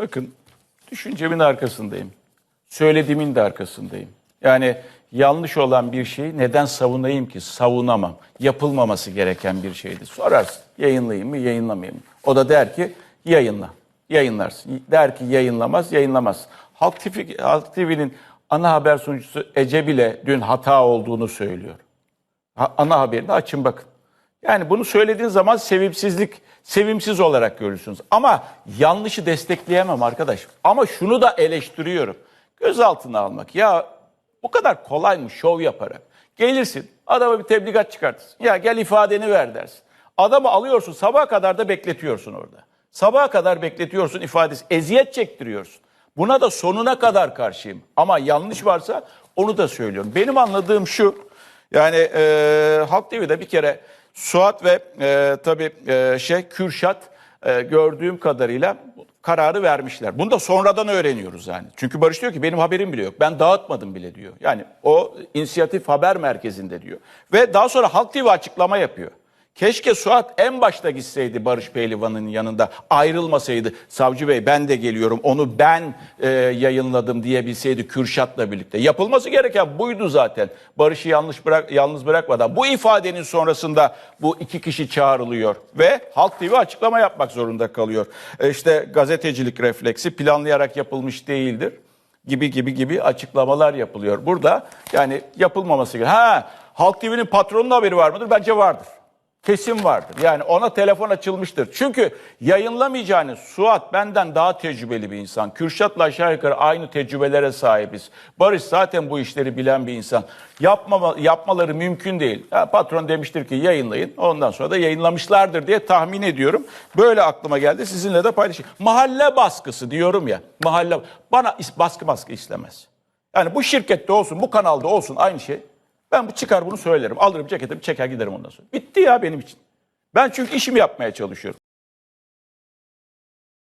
Bakın düşüncemin arkasındayım. Söylediğimin de arkasındayım. Yani yanlış olan bir şeyi neden savunayım ki? Savunamam. Yapılmaması gereken bir şeydi. Sorarsın yayınlayayım mı yayınlamayayım mı? O da der ki yayınla. Yayınlarsın. Der ki yayınlamaz yayınlamaz. Halk, TV, Halk TV'nin ana haber sunucusu Ece bile dün hata olduğunu söylüyor. Ha- ana haberini açın bakın. Yani bunu söylediğin zaman sevimsizlik, sevimsiz olarak görürsünüz. Ama yanlışı destekleyemem arkadaş. Ama şunu da eleştiriyorum. Gözaltına almak. Ya bu kadar kolay mı şov yaparak? Gelirsin, adama bir tebligat çıkartırsın. Ya gel ifadeni ver dersin. Adamı alıyorsun, sabaha kadar da bekletiyorsun orada. Sabaha kadar bekletiyorsun ifadesi. Eziyet çektiriyorsun. Buna da sonuna kadar karşıyım. Ama yanlış varsa onu da söylüyorum. Benim anladığım şu. Yani e, Halk TV'de bir kere Suat ve e, tabii e, şey Kürşat e, gördüğüm kadarıyla kararı vermişler. Bunu da sonradan öğreniyoruz yani. Çünkü Barış diyor ki benim haberim bile yok. Ben dağıtmadım bile diyor. Yani o inisiyatif haber merkezinde diyor. Ve daha sonra Halk TV açıklama yapıyor. Keşke Suat en başta gitseydi Barış Pehlivan'ın yanında ayrılmasaydı. Savcı Bey ben de geliyorum onu ben e, yayınladım diyebilseydi Kürşat'la birlikte. Yapılması gereken buydu zaten. Barış'ı yanlış bırak, yalnız bırakmadan. Bu ifadenin sonrasında bu iki kişi çağrılıyor ve Halk TV açıklama yapmak zorunda kalıyor. E, işte gazetecilik refleksi planlayarak yapılmış değildir gibi gibi gibi açıklamalar yapılıyor. Burada yani yapılmaması gerekiyor. Ha Halk TV'nin patronun haberi var mıdır? Bence vardır. Kesin vardır. Yani ona telefon açılmıştır. Çünkü yayınlamayacağını Suat benden daha tecrübeli bir insan. Kürşat'la aşağı yukarı aynı tecrübelere sahibiz. Barış zaten bu işleri bilen bir insan. Yapmama, yapmaları mümkün değil. Ha, patron demiştir ki yayınlayın. Ondan sonra da yayınlamışlardır diye tahmin ediyorum. Böyle aklıma geldi. Sizinle de paylaşayım. Mahalle baskısı diyorum ya. Mahalle bana baskı baskı istemez. Yani bu şirkette olsun, bu kanalda olsun aynı şey. Ben bu çıkar bunu söylerim. Alırım ceketimi çeker giderim ondan sonra. Bitti ya benim için. Ben çünkü işimi yapmaya çalışıyorum.